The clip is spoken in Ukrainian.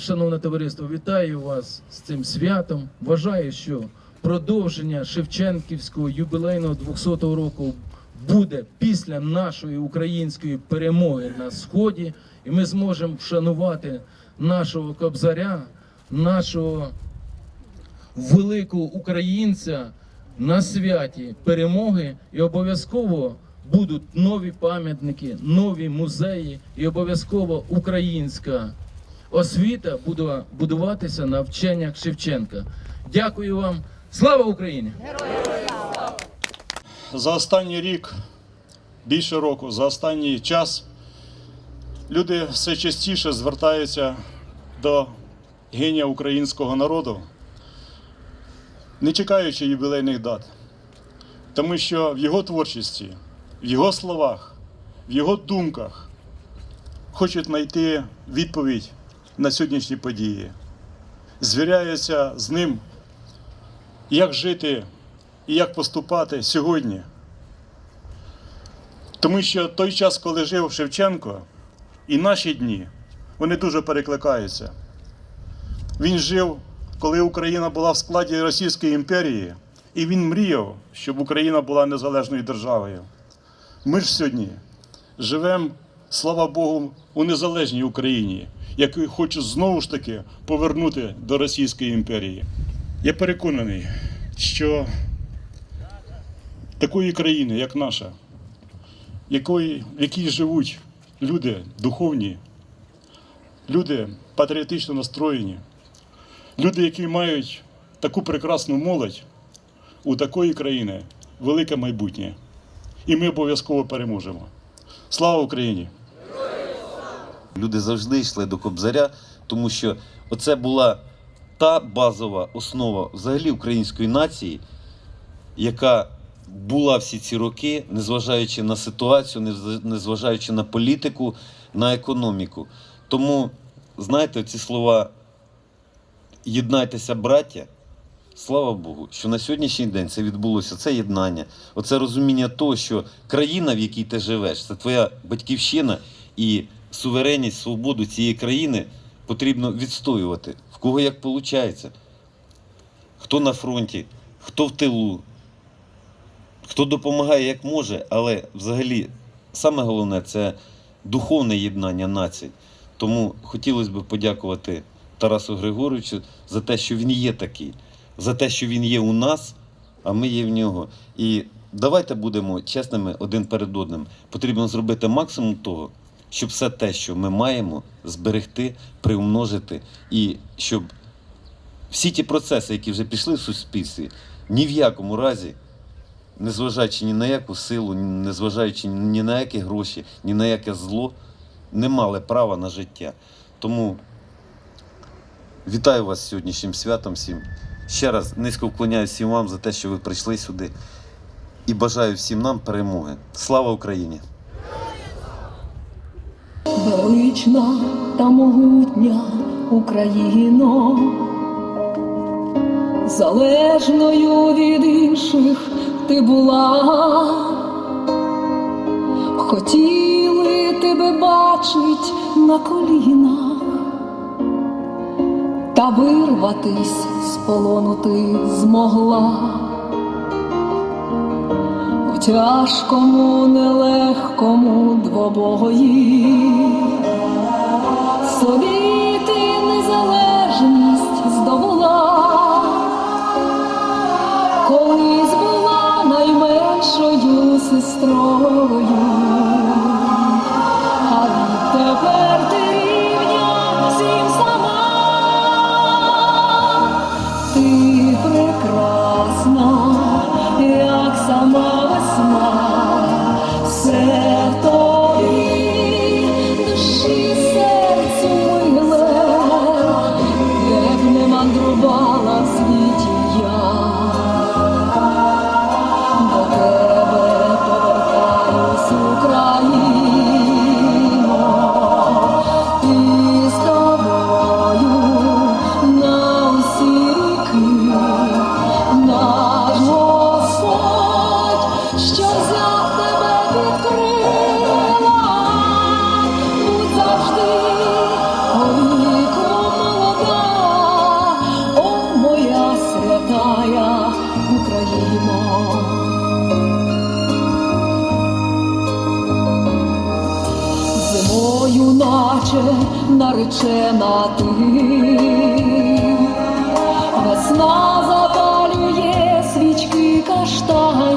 Шановне товариство, вітаю вас з цим святом. Вважаю, що продовження Шевченківського юбілейного 200-го року буде після нашої української перемоги на сході, і ми зможемо вшанувати нашого кобзаря, нашого великого українця на святі перемоги, і обов'язково будуть нові пам'ятники, нові музеї, і обов'язково українська освіта буде будуватися на вченнях Шевченка. Дякую вам. Слава Україні! за останній рік, більше року, за останній час люди все частіше звертаються до генія українського народу, не чекаючи ювілейних дат. Тому що в його творчості, в його словах, в його думках хочуть знайти відповідь на сьогоднішні події, звіряються з ним, як жити і як поступати сьогодні. Тому що той час, коли жив Шевченко, і наші дні, вони дуже перекликаються. Він жив, коли Україна була в складі Російської імперії, і він мріяв, щоб Україна була незалежною державою. Ми ж сьогодні живемо, слава Богу, у незалежній Україні, яку хочу знову ж таки повернути до Російської імперії. Я переконаний, що такої країни, як наша, якої, в якій живуть люди духовні, люди патріотично настроєні, люди, які мають таку прекрасну молодь, у такої країни велике майбутнє. І ми обов'язково переможемо. Слава Україні! Люди завжди йшли до Кобзаря, тому що оце була та базова основа взагалі української нації, яка була всі ці роки, незважаючи на ситуацію, незважаючи на політику, на економіку. Тому, знаєте, ці слова єднайтеся, браття. Слава Богу, що на сьогоднішній день це відбулося, це єднання, оце розуміння того, що країна, в якій ти живеш, це твоя батьківщина і суверенність, свободу цієї країни потрібно відстоювати. В кого як виходить. Хто на фронті, хто в тилу, хто допомагає як може, але взагалі саме головне це духовне єднання націй. Тому хотілося б подякувати Тарасу Григоровичу за те, що він є такий, за те, що він є у нас, а ми є в нього. І давайте будемо чесними один перед одним. Потрібно зробити максимум того, щоб все те, що ми маємо, зберегти, приумножити, і щоб всі ті процеси, які вже пішли в суспільстві, ні в якому разі, незважаючи ні на яку силу, незважаючи ні на які гроші, ні на яке зло, не мали права на життя. Тому вітаю вас сьогоднішнім святом всім. Ще раз низько вклоняюсь всім вам за те, що ви прийшли сюди. І бажаю всім нам перемоги. Слава Україні! Велична та могутня Україно, залежною від інших ти була, хотіли тебе бачить на колінах, та вирватись з полону ти змогла. Тяжкому, нелегкому двобої собі ти незалежність здобула, колись була найменшою сестрою, плаче, наречена ти, весна запалює свічки каштан.